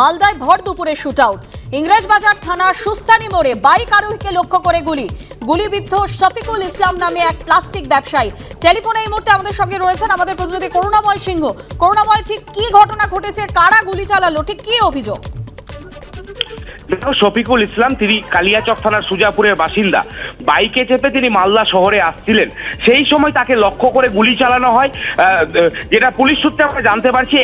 মালদায় ভর দুপুরে শুট আউট ইংরেজবাজার থানার সুস্তানি মোড়ে বাইক আরোহীকে লক্ষ্য করে গুলি। গুলিবিদ্ধ শফিকুল ইসলাম নামে এক প্লাস্টিক ব্যবসায়ী। টেলিফোনে এই মুহূর্তে আমাদের সঙ্গে রয়েছেন আমাদের প্রতিনিধি করুণাময় সিংহ। করুণাময়, ঠিক কি ঘটনা ঘটেছে? কারা গুলি চালালো? ঠিক কি অভিযোগ? শফিকুল ইসলাম, তিনি কালিয়াচক থানার সুজাপুরের বাসিন্দা। বাইকে চেপে তিনি মালদা শহরে আসছিলেন। সেই সময় তাকে লক্ষ্য করে গুলি চালানো হয়। যেটা পুলিশ সূত্রে আমরা জানতে পারছি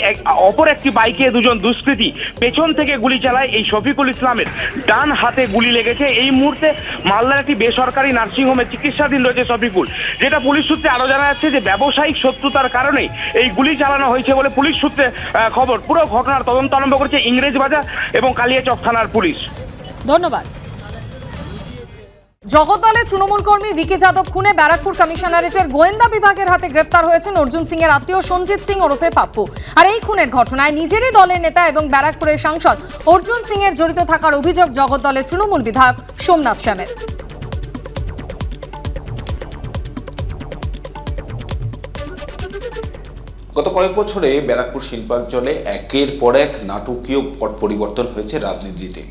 অপর একটি বাইকে দুজন দুষ্কৃতী পেছন থেকে গুলি চালায় এই শফিকুল ইসলামের। ডান হাতে গুলি লেগেছে। এই মুহূর্তে মালদার একটি বেসরকারি নার্সিংহোমে চিকিৎসাধীন রয়েছে শফিকুল। যেটা পুলিশ সূত্রে আরও জানা যাচ্ছে যে, ব্যবসায়িক শত্রুতার কারণে এই গুলি চালানো হয়েছে বলে পুলিশ সূত্রে খবর। পুরো ঘটনার তদন্ত আরম্ভ করেছে ইংরেজ বাজার এবং কালিয়াচক থানার পুলিশ। ধন্যবাদ। জগদ্দলের তৃণমূল কর্মী ভিকি যাদব খুনে ব্যারাকপুর কমিশনারেটের গোয়েন্দা বিভাগের হাতে গ্রেফতার হয়েছেন অর্জুন সিং এর আত্মীয় সঞ্জিত সিং ওরফে পাপ্পু। আর এই খুনের ঘটনায় নিজেরই দলের নেতা এবং ব্যারাকপুরের সাংসদ অর্জুন সিং এর জড়িত থাকার অভিযোগ জগদ্দলের তৃণমূল বিধায়ক সোমনাথ শ্যামের। গত কয়েক বছরে ব্যারাকপুর শিল্পাঞ্চলে একের পর এক নাটকীয় পট পরিবর্তন হয়েছে রাজনীতিতে।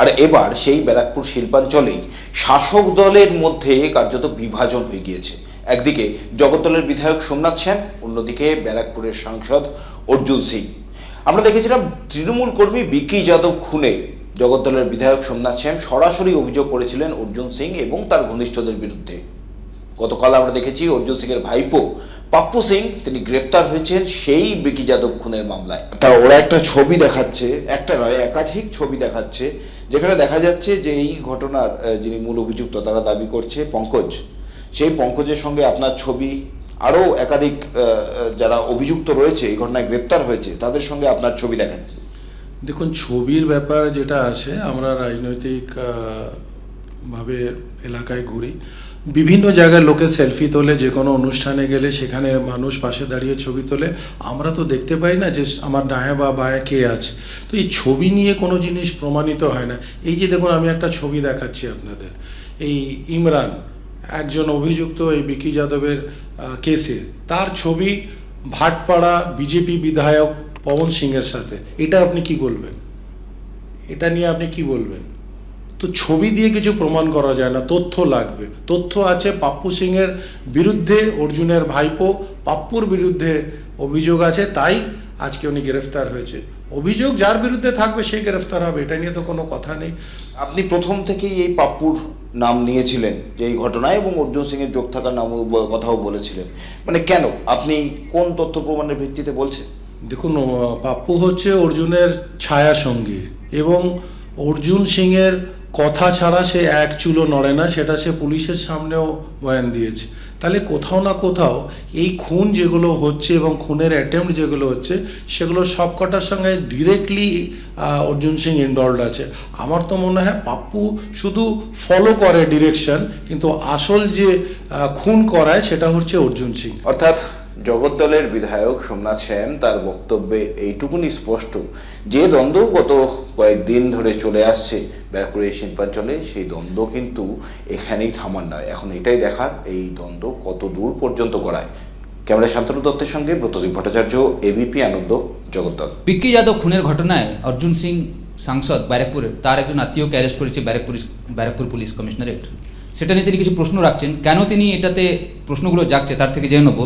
আর এবার সেই ব্যারাকপুর শিল্পাঞ্চলেই শাসক দলের মধ্যে কার্যত বিভাজন হয়ে গিয়েছে। একদিকে জগদ্দলের বিধায়ক সোমনাথ সেন, অন্যদিকে ব্যারাকপুরের সাংসদ অর্জুন সিং। আমরা দেখেছিলাম তৃণমূল কর্মী বিকি যাদব খুনে জগদ্দলের বিধায়ক সোমনাথ সেন সরাসরি অভিযোগ করেছিলেন অর্জুন সিং এবং তার ঘনিষ্ঠদের বিরুদ্ধে। গতকাল আমরা দেখেছি অর্জুন সিং এর ভাইপো পাপ্পু সিং তিনি গ্রেপ্তার হয়েছেন সেই বিকি যাদব খুনের মামলায়। তা ওরা একটা ছবি দেখাচ্ছে একটা নয় একাধিক ছবি দেখাচ্ছে যেখানে দেখা যাচ্ছে যে এই ঘটনার যিনি মূল অভিযুক্ত তারা দাবি করছে পঙ্কজ। সেই পঙ্কজের সঙ্গে আপনার ছবি আরও একাধিক যারা অভিযুক্ত রয়েছে এই ঘটনায় গ্রেপ্তার হয়েছে তাদের সঙ্গে আপনার ছবি দেখাচ্ছে। দেখুন ছবির ব্যাপার যেটা আছে আমরা রাজনৈতিক ভাবে এলাকায় ঘুরি। বিভিন্ন জায়গায় লোকে সেলফি তোলে, যে কোনো অনুষ্ঠানে গেলে সেখানে মানুষ পাশে দাঁড়িয়ে ছবি তোলে। আমরা তো দেখতে পাই না যে আমার ডায়ে বা বায়ে কে আছে। তো এই ছবি নিয়ে কোনো জিনিস প্রমাণিত হয় না। এই যে দেখুন, আমি একটা ছবি দেখাচ্ছি আপনাদের। এই ইমরান, একজন অভিযুক্ত এই বিকি যাদবের কেসে। তার ছবি ভাটপাড়া বিজেপি বিধায়ক পবন সিংয়ের সাথে। এটা আপনি কি বলবেন? এটা নিয়ে আপনি কি বলবেন? তো ছবি দিয়ে কিছু প্রমাণ করা যায় না তথ্য লাগবে। তথ্য আছে পাপ্পু সিংয়ের বিরুদ্ধে অর্জুনের ভাইপো পাপ্পুর বিরুদ্ধে অভিযোগ আছে তাই আজকে উনি গ্রেফতার হয়েছে। অভিযোগ যার বিরুদ্ধে থাকবে সে গ্রেফতার হবে এটা নিয়ে তো কোনো কথা নেই। আপনি প্রথম থেকেই এই পাপ্পুর নাম নিয়েছিলেন যে এই ঘটনায় এবং অর্জুন সিং এর যোগ থাকার নাম কথাও বলেছিলেন। মানে কেন? আপনি কোন তথ্য প্রমাণের ভিত্তিতে বলছেন? দেখুন পাপ্পু হচ্ছে অর্জুনের ছায়া সঙ্গী এবং অর্জুন সিংয়ের কথা ছাড়া সে এক চুলো নড়ে না, সেটা সে পুলিশের সামনেও বয়ান দিয়েছে। তাহলে কোথাও না কোথাও এই খুন যেগুলো হচ্ছে এবং খুনের অ্যাটেম্প্ট যেগুলো হচ্ছে, সেগুলো সবকটার সঙ্গে ডিরেক্টলি অর্জুন সিং ইনভলভ আছে। আমার তো মনে হয় পাপ্পু শুধু ফলো করে ডিরেকশন কিন্তু আসল যে খুন করায় সেটা হচ্ছে অর্জুন সিং। অর্থাৎ জগদ্দলের বিধায়ক সোমনাথ সেন তার বক্তব্যে এইটুকুনি স্পষ্ট। যে দ্বন্দ্ব গত কয়েকদিন ধরে চলে আসছে ব্যারাকপুরের শিল্পাঞ্চলে, সেই দ্বন্দ্ব কিন্তু এখানেই থামার নয়। এখন এটাই দেখার এই দ্বন্দ্ব কত দূর পর্যন্ত গড়ায়। ক্যামেরা শান্তনু দত্তের সঙ্গে ব্রতদীপ ভট্টাচার্য এবিপি আনন্দ, জগদ্দল। পিক্কি যাদব খুনের ঘটনায় অর্জুন সিং, সাংসদ ব্যারাকপুরের, তার একজন আত্মীয়কে অ্যারেস্ট করেছে ব্যারাকপুর ব্যারাকপুর পুলিশ কমিশনারেট। সেটা নিয়ে তিনি কিছু প্রশ্ন রাখছেন। কেন তিনি এটাতে প্রশ্নগুলো জাগছে তার থেকে জেনে নেব।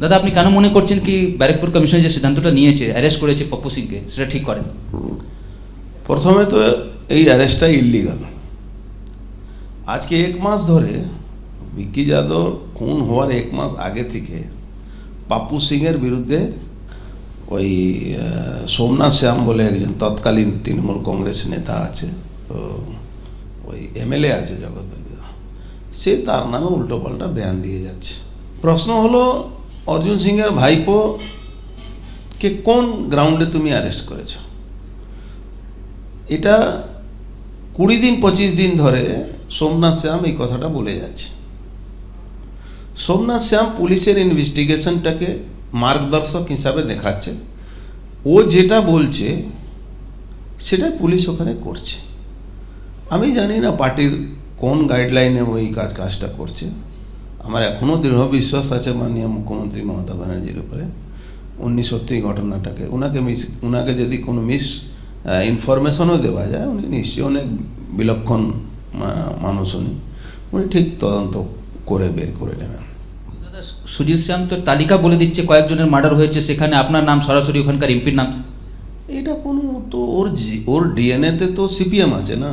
দাদা, আপনি কেন মনে করছেন কি ব্যারাকপুর কমিশন যে সিদ্ধান্তটা নিয়েছে অ্যারেস্ট করেছে পপ্পু সিংকে, সেটা ঠিক করেন? প্রথমে তো এই অ্যারেস্টটা ইল্লিগাল আজকে এক মাস ধরে ভিকি যাদব খুন হওয়ার এক মাস আগে থেকে পাপ্পু সিংয়ের বিরুদ্ধে ওই সোমনাথ শ্যাম বলে একজন তৎকালীন তৃণমূল কংগ্রেস নেতা আছে ওই এমএলএ আছে জগদ্দলীয় সে তার নামে উল্টোপাল্টা বয়ান দিয়ে যাচ্ছে। প্রশ্ন হলো অর্জুন সিংয়ের ভাইপো কে কোন গ্রাউন্ডে তুমি অ্যারেস্ট করেছ? এটা কুড়ি দিন, পঁচিশ দিন ধরে সোমনাথ শ্যাম এই কথাটা বলে যাচ্ছে। সোমনাথ শ্যাম পুলিশের ইনভেস্টিগেশনটাকে মার্গদর্শক হিসাবে দেখাচ্ছে। ও যেটা বলছে সেটা পুলিশ ওখানে করছে। আমি জানি না পার্টির কোন গাইডলাইনে ওই কাজ, কাজটা করছে। আমার এখনও দৃঢ় বিশ্বাস আছে মাননীয় মুখ্যমন্ত্রী মমতা ব্যানার্জির উপরে। উনি সত্যি ঘটনাটাকে ওনাকে মিস ওনাকে যদি কোনো মিস ইনফরমেশনও দেওয়া যায় উনি নিশ্চয়ই অনেক বিলক্ষণ মানুষ উনি। উনি ঠিক তদন্ত করে বের করে নেবেন। সুজিত শ্যাম তো তালিকা বলে দিচ্ছে কয়েকজনের মার্ডার হয়েছে সেখানে আপনার নাম সরাসরি ওখানকার এমপির নাম? এটা কোনো তো ওর ওর ডিএনএতে তো সিপিএম আছে না।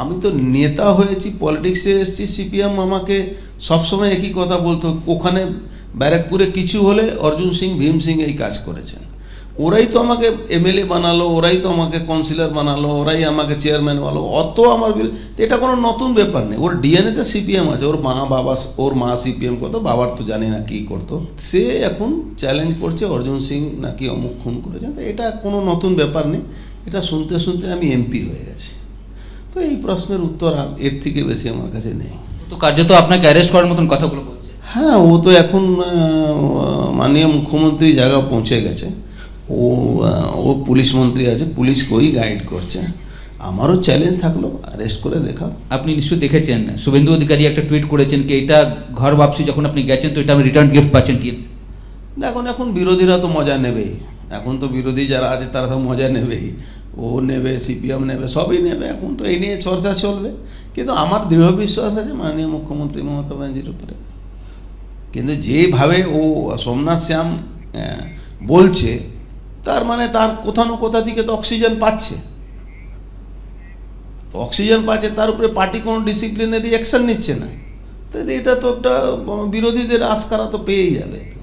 আমি তো নেতা হয়েছি পলিটিক্সে এসেছি সিপিএম আমাকে সবসময় একই কথা বলতো, ওখানে ব্যারাকপুরে কিছু হলে অর্জুন সিং, ভীম সিং এই কাজ করেছেন। ওরাই তো আমাকে এমএলএ বানালো, ওরাই তো আমাকে কাউন্সিলর বানালো, ওরাই আমাকে চেয়ারম্যান বানালো, অত আমার এটা কোনো নতুন ব্যাপার নেই। ওর ডিএনএতে সিপিএম আছে, ওর মা বাবা, ওর মা সিপিএম করতো বাবার তো জানি না কী করতো। সে এখন চ্যালেঞ্জ করছে, অর্জুন সিং নাকি অমুক খুন করেছেন তো এটা কোনো নতুন ব্যাপার নেই। এটা শুনতে শুনতে আমি এমপি হয়ে গেছি। তো এই প্রশ্নের উত্তর আর এর থেকে বেশি আমার কাছে নেই। তো কার্যত আপনাকে অ্যারেস্ট করার মতন কথাগুলো বলছে। হ্যাঁ ও তো এখন মাননীয় মুখ্যমন্ত্রী জায়গা পৌঁছে গেছে। ও ও পুলিশ মন্ত্রী আছে পুলিশকেই গাইড করছে। আমারও চ্যালেঞ্জ থাকল অ্যারেস্ট করে দেখা আপনি নিশ্চয়ই দেখেছেন শুভেন্দু অধিকারী একটা টুইট করেছেন কি এটা ঘর বাপসি যখন আপনি গেছেন তো এটা আপনি রিটার্ন গিফট পাচ্ছেন টিএমসি দেখুন এখন বিরোধীরা তো মজা নেবেই। এখন তো বিরোধী যারা আছে তারা তো মজা নেবেই। ও নেবে সিপিএম নেবে, সবই নেবে, এখন তো এই নিয়ে চর্চা চলবে। কিন্তু আমার দৃঢ় বিশ্বাস আছে মাননীয় মুখ্যমন্ত্রী মমতা ব্যানার্জির উপরে। কিন্তু যেভাবে ও সোমনাথ শ্যাম বলছে, তার মানে তার কোথাও না কোথা থেকে তো অক্সিজেন পাচ্ছে। অক্সিজেন পাচ্ছে, তার উপরে পার্টি কোনো ডিসিপ্লিনারি অ্যাকশন নিচ্ছে না। তো এটা তো একটা বিরোধীদের আস্কারা তো পেয়েই যাবে।